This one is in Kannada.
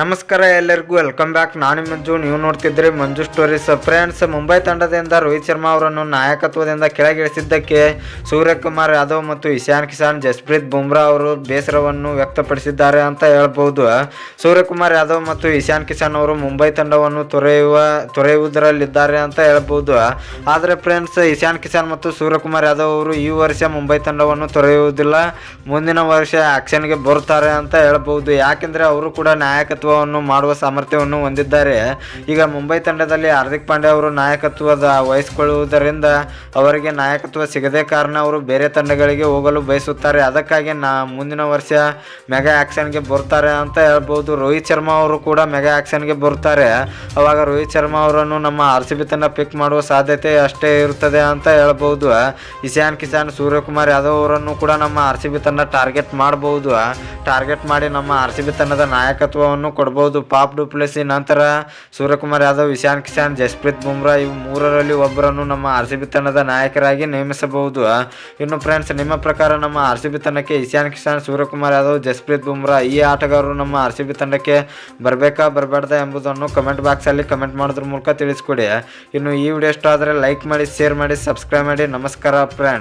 ನಮಸ್ಕಾರ ಎಲ್ಲರಿಗೂ ವೆಲ್ಕಮ್ ಬ್ಯಾಕ್ ನಾನು ಮಂಜು, ನೀವು ನೋಡ್ತಿದ್ರಿ ಮಂಜು ಸ್ಟೋರೀಸ್ ಫ್ರೆಂಡ್ಸ್ ಮುಂಬೈ ತಂಡದಿಂದ ರೋಹಿತ್ ಶರ್ಮಾ ಅವರನ್ನು ನಾಯಕತ್ವದಿಂದ ಕೆಳಗಿಳಿಸಿದ್ದಕ್ಕೆ ಸೂರ್ಯಕುಮಾರ್ ಯಾದವ್ ಮತ್ತು ಇಶಾನ್ ಕಿಶಾನ್, ಜಸ್ಪ್ರೀತ್ ಬುಮ್ರಾ ಅವರು ಬೇಸರವನ್ನು ವ್ಯಕ್ತಪಡಿಸಿದ್ದಾರೆ ಅಂತ ಹೇಳ್ಬೋದು. ಸೂರ್ಯಕುಮಾರ್ ಯಾದವ್ ಮತ್ತು ಇಶಾನ್ ಕಿಶಾನ್ ಅವರು ಮುಂಬೈ ತಂಡವನ್ನು ತೊರೆಯುವ, ತೊರೆಯುವುದರಲ್ಲಿದ್ದಾರೆ ಅಂತ ಹೇಳ್ಬೋದು. ಆದರೆ ಫ್ರೆಂಡ್ಸ್ ಇಶಾನ್ ಕಿಶಾನ್ ಮತ್ತು ಸೂರ್ಯಕುಮಾರ್ ಯಾದವ್ ಅವರು ಈ ವರ್ಷ ಮುಂಬೈ ತಂಡವನ್ನು ತೊರೆಯುವುದಿಲ್ಲ. ಮುಂದಿನ ವರ್ಷ ಆ್ಯಕ್ಷನ್ಗೆ ಬರುತ್ತಾರೆ ಅಂತ ಹೇಳ್ಬೋದು. ಯಾಕೆಂದರೆ ಅವರು ಕೂಡ ನಾಯಕತ್ವವನ್ನು ಮಾಡುವ ಸಾಮರ್ಥ್ಯವನ್ನು ಹೊಂದಿದ್ದಾರೆ. ಈಗ ಮುಂಬೈ ತಂಡದಲ್ಲಿ ಹಾರ್ದಿಕ್ ಪಾಂಡೆ ಅವರು ನಾಯಕತ್ವದ ವಹಿಸಿಕೊಳ್ಳುವುದರಿಂದ ಅವರಿಗೆ ನಾಯಕತ್ವ ಸಿಗದೇ ಕಾರಣ ಅವರು ಬೇರೆ ತಂಡಗಳಿಗೆ ಹೋಗಲು ಬಯಸುತ್ತಾರೆ. ಅದಕ್ಕಾಗಿ ನಾ ಮುಂದಿನ ವರ್ಷ ಮೆಗಾ ಆ್ಯಕ್ಷನ್ಗೆ ಬರ್ತಾರೆ ಅಂತ ಹೇಳ್ಬೋದು. ರೋಹಿತ್ ಶರ್ಮಾ ಅವರು ಕೂಡ ಮೆಗಾ ಆ್ಯಕ್ಷನ್ಗೆ ಬರ್ತಾರೆ ಅವಾಗ ರೋಹಿತ್ ಶರ್ಮಾ ಅವರನ್ನು ನಮ್ಮ ಆರ್ ಸಿ ಬಿ ತಂಡ ಪಿಕ್ ಮಾಡುವ ಸಾಧ್ಯತೆ ಅಷ್ಟೇ ಇರುತ್ತದೆ ಅಂತ ಹೇಳ್ಬೋದು. ಇಶಾನ್ ಕಿಶಾನ್, ಸೂರ್ಯಕುಮಾರ್ ಯಾದವ್ ಅವರನ್ನು ಕೂಡ ನಮ್ಮ ಆರ್ ಸಿ ಬಿ ತಂಡ ಟಾರ್ಗೆಟ್ ಮಾಡಬಹುದು ಟಾರ್ಗೆಟ್ ಮಾಡಿ ನಮ್ಮ ಆರ್ ಸಿ ಬಿ ತಂಡದ ನಾಯಕತ್ವವನ್ನು ಕೊಡ್ಬೋದು. ಪಾಪ್ ಡುಪ್ಲೆಸಿ ನಂತರ ಸೂರ್ಯಕುಮಾರ್ ಯಾದವ್, ಇಶಾನ್ ಕಿಶಾನ್, ಜಸ್ಪ್ರೀತ್ ಬುಮ್ರಾ ಇವು ಮೂರರಲ್ಲಿ ಒಬ್ಬರನ್ನು ನಮ್ಮ ಆರ್ ಸಿ ತಂಡದ ನಾಯಕರಾಗಿ ನೇಮಿಸಬಹುದು. ಇನ್ನು ಫ್ರೆಂಡ್ಸ್ ನಿಮ್ಮ ಪ್ರಕಾರ ನಮ್ಮ ಆರ್ ಸಿ ತಂಡಕ್ಕೆ ಇಶಾನ್ ಕಿಶಾನ್, ಸೂರ್ಯಕುಮಾರ್ ಯಾದವ್, ಜಸ್ಪ್ರೀತ್ ಬುಮ್ರಾ ಈ ಆಟಗಾರರು ನಮ್ಮ ಆರ್ ಸಿ ತಂಡಕ್ಕೆ ಬರಬೇಕಾ ಬರಬಾರ್ದಾ ಎಂಬುದನ್ನು ಕಮೆಂಟ್ ಬಾಕ್ಸಲ್ಲಿ ಕಮೆಂಟ್ ಮಾಡೋದ್ರ ಮೂಲಕ ತಿಳಿಸ್ಕೊಡಿ. ಇನ್ನು ಈ ವಿಡಿಯೋ ಇಷ್ಟ ಆದರೆ ಲೈಕ್ ಮಾಡಿ ಶೇರ್ ಮಾಡಿ ಸಬ್ಸ್ಕ್ರೈಬ್ ಮಾಡಿ. ನಮಸ್ಕಾರ ಫ್ರೆಂಡ್